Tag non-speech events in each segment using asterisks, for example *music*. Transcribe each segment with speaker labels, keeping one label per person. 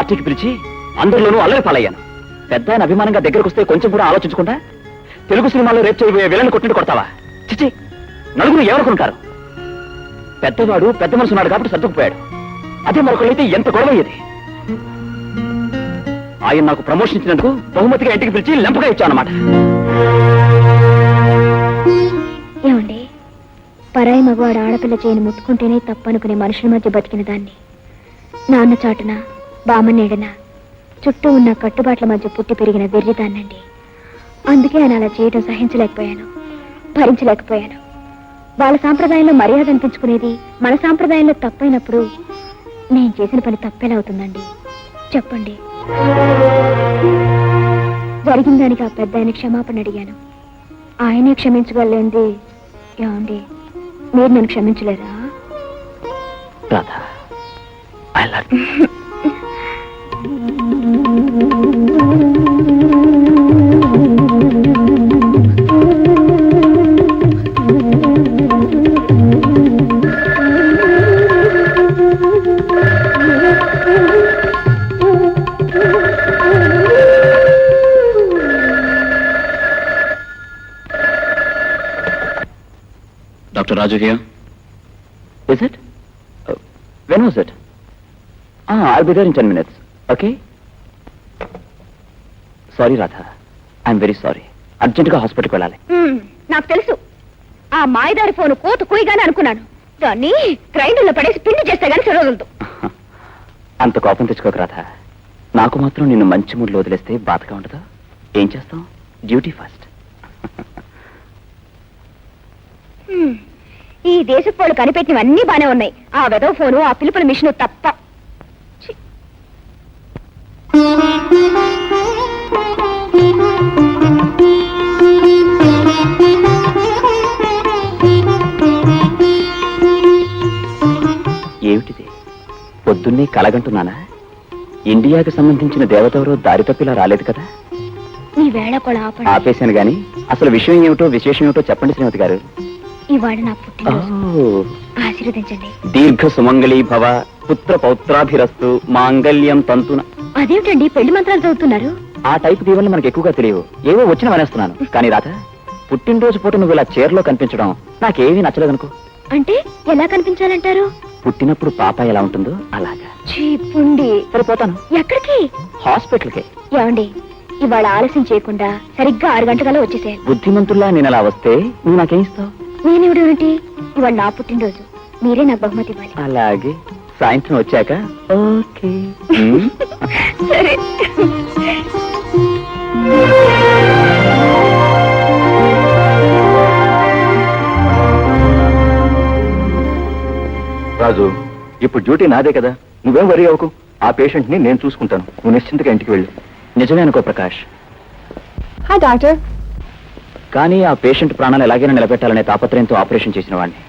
Speaker 1: పార్టీకి పిలిచి అందరిలోనూ అల్లరి పాలయ్యాను. పెద్ద ఆయన అభిమానంగా దగ్గరకు వస్తే కొంచెం కూడా ఆలోచించకుండా తెలుగు సినిమాలో రేపు చేయబోయే విలన్ కొట్టినట్టు కొడతావా? చిచి నలుగురు ఎవరుకుంటారు పెద్దవాడు పెద్ద మనసున్నాడు కాబట్టి సర్దుకుపోయాడు. అదే మరొకరైతే ఎంత గొడవ అయ్యేది ఆయన నాకు ప్రమోషన్ ఇచ్చినందుకు బహుమతిగా ఇంటికి పిలిచి లెంపగా ఇచ్చానమాట
Speaker 2: ఏమండి? పరాయి మగవాడు ఆడపిల్ల చేయని ముట్టుకుంటేనే తప్పనుకునే మనుషుల మధ్య బతికిన దాన్ని. నాన్న చాటున బామ్మ నీడన చుట్టూ ఉన్న కట్టుబాట్ల మధ్య పుట్టి పెరిగిన వెర్రిదాన్నండి. అందుకే ఆయన అలా చేయడం సహించలేకపోయాను భరించలేకపోయాను. వాళ్ళ సాంప్రదాయంలో మర్యాద అనిపించుకునేది మన సాంప్రదాయంలో తప్పైనప్పుడు నేను చేసిన పని తప్పేలా అవుతుందండి. చెప్పండి. జరిగిన దానికి ఆ పెద్ద ఆయన క్షమాపణ అడిగాను. ఆయనే క్షమించగలేంది ఏమండి? మీరు నన్ను క్షమించలేరా
Speaker 1: Radha I love *laughs* Dr. Raju here. Is it? Uh, when was it? Ah, I'll be there in 10 minutes. Okay? Sorry Radha I'm very sorry అర్జెంటుగా హాస్పిటల్కి వెళ్ళాలి.
Speaker 2: నాకు తెలుసు. ఆ మాయదారి ఫోన్ కోత కుయిగానే అనుకున్నాను. దాన్ని గ్రైండర్లో పడేసి పిండి చేస్తే గానీ సరవదు *laughs*
Speaker 1: అంత కోపం తెచ్చుకోక రాధా నాకు మాత్రం నిన్ను మంచి మూడ్లో వదిలేస్తే బాధగా ఉండదు? ఏం చేస్తాం? డ్యూటీ *laughs* ఫస్ట్
Speaker 2: ఈ దేశపు వాళ్ళు కనిపెట్టినవన్నీ బానే ఉన్నాయి. ఆ వెదవ ఫోను ఆ పిలుపుల మిషన్ తప్ప.
Speaker 1: పొద్దున్నే కలగంటున్నానా? ఇండియాకి సంబంధించిన దేవతెవరో దారి తప్పిలా రాలేదు కదా?
Speaker 2: ఈ వేళ కూడా ఆపండి.
Speaker 1: ఆపేశాను గాని అసలు విషయం ఏమిటో విశేషం ఏమిటో చెప్పండి శ్రీమతి గారు.
Speaker 2: ఇవాళ నా పుట్టినరోజు.
Speaker 1: ఓ,
Speaker 2: ఆశీర్వదించండి.
Speaker 1: దీర్ఘ సుమంగళీ భవ పుత్ర పౌత్రాభిరస్తు మాంగళ్యం తంతున.
Speaker 2: అదేమిటండి పెళ్ళి మంత్రాలు చదువుతున్నారు?
Speaker 1: ఆ టైప్ దీవెనలు మనకు ఎక్కువగా తెలియవు. ఏవో వచ్చిన వనేస్తున్నాను. కానీ రాధ పుట్టినరోజు పూట నువ్వు ఇలా చీరలో కనిపించడం నాకేమీ నచ్చలేదనుకో.
Speaker 2: అంటే ఎలా కనిపించాలంటారు?
Speaker 1: పుట్టినప్పుడు పాప ఎలా ఉంటుందో అలాగా.
Speaker 2: చీపుండి
Speaker 1: సరిపోతాను
Speaker 2: ఎక్కడికి?
Speaker 1: హాస్పిటల్కి.
Speaker 2: ఏమండి ఇవాళ ఆలస్యం చేయకుండా సరిగ్గా ఆరు గంటకల్లా వచ్చేసేయాలి
Speaker 1: బుద్ధిమంతుల్లా నేను అలా వస్తే నువ్వు నాకేం ఇస్తావు?
Speaker 2: నేనెవడు ఏమిటి? ఇవాళ నా పుట్టినరోజు. మీరే నాకు బహుమతి ఇవ్వాలి.
Speaker 1: అలాగే. సాయంత్రం వచ్చాక ఓకే. *laughs*
Speaker 2: సరే.
Speaker 3: రాజు ఇప్పుడు డ్యూటీ నాదే కదా? నువ్వేం వరి అవ్వకు. ఆ పేషెంట్ని నేను చూసుకుంటాను. నువ్వు నిశ్చింతగా ఇంటికి వెళ్ళు.
Speaker 1: నిజమే అనుకో ప్రకాష్.
Speaker 2: హాయ్ డాక్టర్
Speaker 1: కానీ ఆ పేషెంట్ ప్రాణాలు ఎలాగైనా నిలబెట్టాలనే తాపత్రయంతో ఆపరేషన్ చేసిన వాడిని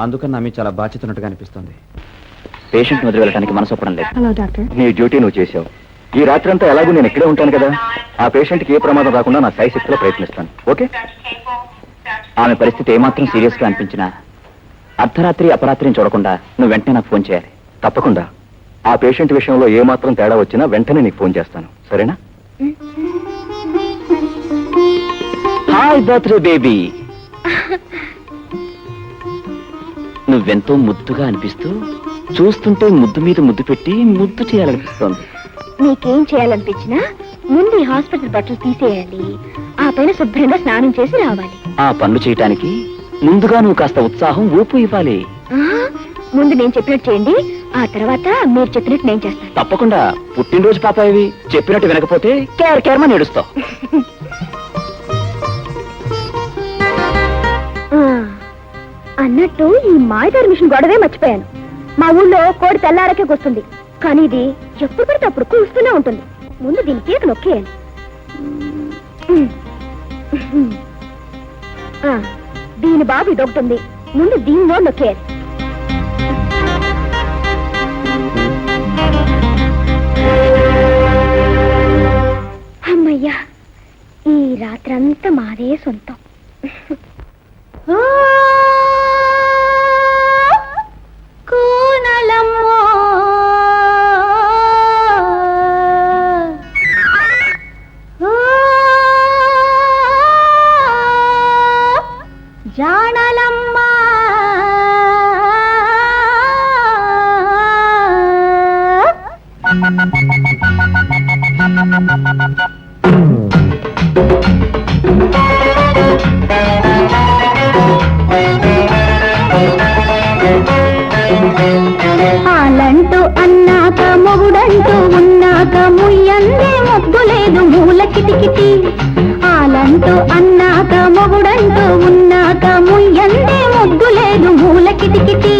Speaker 1: అందుకని నా మీద చాలా బాధ్యత ఉన్నట్టుగా అనిపిస్తుంది. పేషెంట్ వదిలి వెళ్ళడానికి మనసు ఒప్పడం లేదు.
Speaker 2: హలో డాక్టర్
Speaker 3: నీ డ్యూటీ నువ్వు చేసావు ఈ రాత్రి అంతా ఎలాగూ నేను ఇక్కడే ఉంటాను కదా? ఆ పేషెంట్కి ఏ ప్రమాదం రాకుండా నా శక్తిలో ప్రయత్నిస్తాను. ఓకే?
Speaker 1: ఆమె పరిస్థితి ఏమాత్రం సీరియస్గా అనిపించినా అర్ధరాత్రి అపరాత్రిని చూడకుండా నువ్వు వెంటనే నాకు ఫోన్ చేయాలి.
Speaker 3: తప్పకుండా. ఆ పేషెంట్ విషయంలో ఏ మాత్రం తేడా వచ్చినా వెంటనే నీకు ఫోన్ చేస్తాను. సరేనా?
Speaker 1: Hi birthday baby. నువ్వెంతో ముద్దుగా అనిపిస్తూ చూస్తుంటే ముద్దు మీద ముద్దు పెట్టి ముద్దు చేయాలనిపిస్తోంది.
Speaker 2: మీకేం చేయాలనిపించినా ముందు హాస్పిటల్ బట్టలు తీసేయాలి. ఆ పైన శుభ్రంగా స్నానం చేసి రావాలి.
Speaker 1: ఆ పనులు చేయటానికి ముందుగా నువ్వు కాస్త ఉత్సాహం ఊపు ఇవ్వాలి.
Speaker 2: ముందు నేను చెప్పినట్టు చేయండి ఆ తర్వాత మీరు చెప్పినట్టు నేను చేస్తాను.
Speaker 1: తప్పకుండా. పుట్టినరోజు పాప ఇవి. చెప్పినట్టు వినకపోతే కేర్ కేర్మని ఏడుస్తావు
Speaker 2: అన్నట్టు ఈ మాయదారి మిషన్ గొడవే మర్చిపోయాను. మా ఊళ్ళో కోడి తెల్లారకే వస్తుంది కానీ ఇది ఎప్పుడు పడితే అప్పుడు కూస్తూనే ఉంటుంది. ముందు దీని కేక నొక్కేయాలి దీని బాబు ఇదొకటి ముందు దీనిలో నొక్కేయాలి అమ్మయ్యా ఈ రాత్రంతా మాదే సొంతం.
Speaker 4: కిటికిటి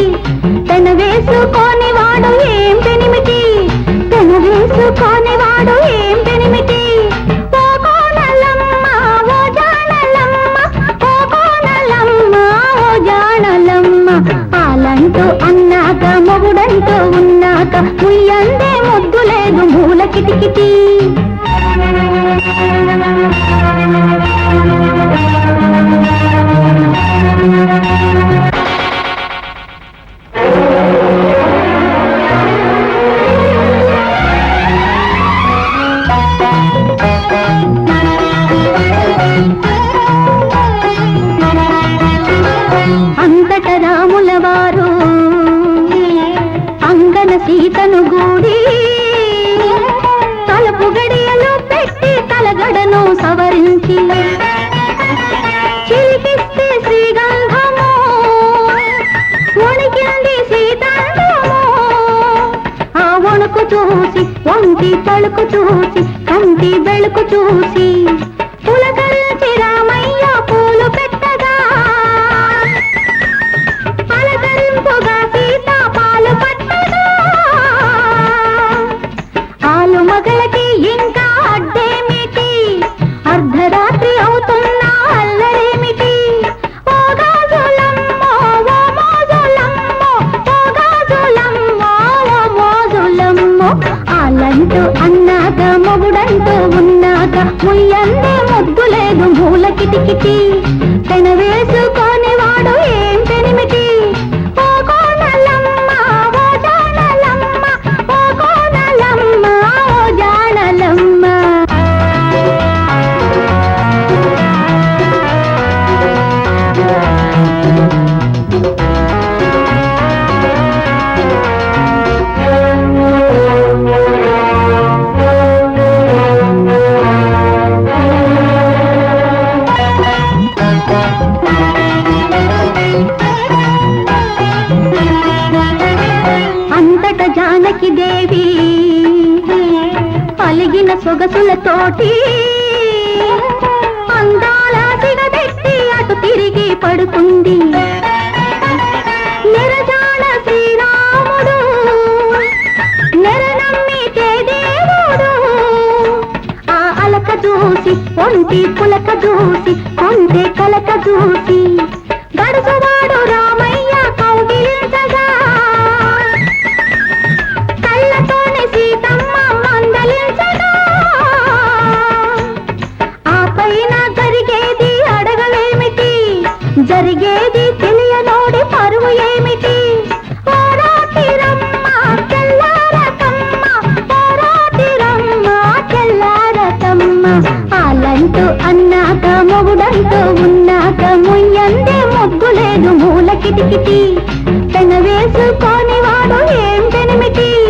Speaker 4: తన వేసుకోని వాడు ఏం పెనిమిటి? తన వేసుకోని వాడు ఏం పెనిమిటి? ఓ పాలంటూ అన్నాక మొగుడంటూ ఉన్నాక ముయ్యందే ముద్దు లేదు మూల కిటికిటి. కంటి తలుకు చూసి కంటి వెళుకు చూసి. ముయ్యందే ముద్దు లేదు మూల కిటికిటి పెన వేసుకో జానకి దేవి. పలిగిన సొగసులతోటి అందాల సిగబెట్టి అటు తిరిగి పడుకుంది నిరజాన శ్రీరాముడు నెరనమ్మితే దేవుడు. ఆ అలక చూసి ఒంటి పులక చూసి కొంటే కలక చూసి గడుసువాడు రామయ్య తన వేసుకోని వాడు ఏం పెనిమిటి?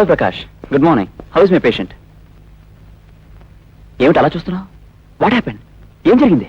Speaker 1: Hello Prakash good morning how is my patient ఏమిటి అలా చూస్తున్నావు? వాట్ హ్యాపెన్ ఏం జరిగింది?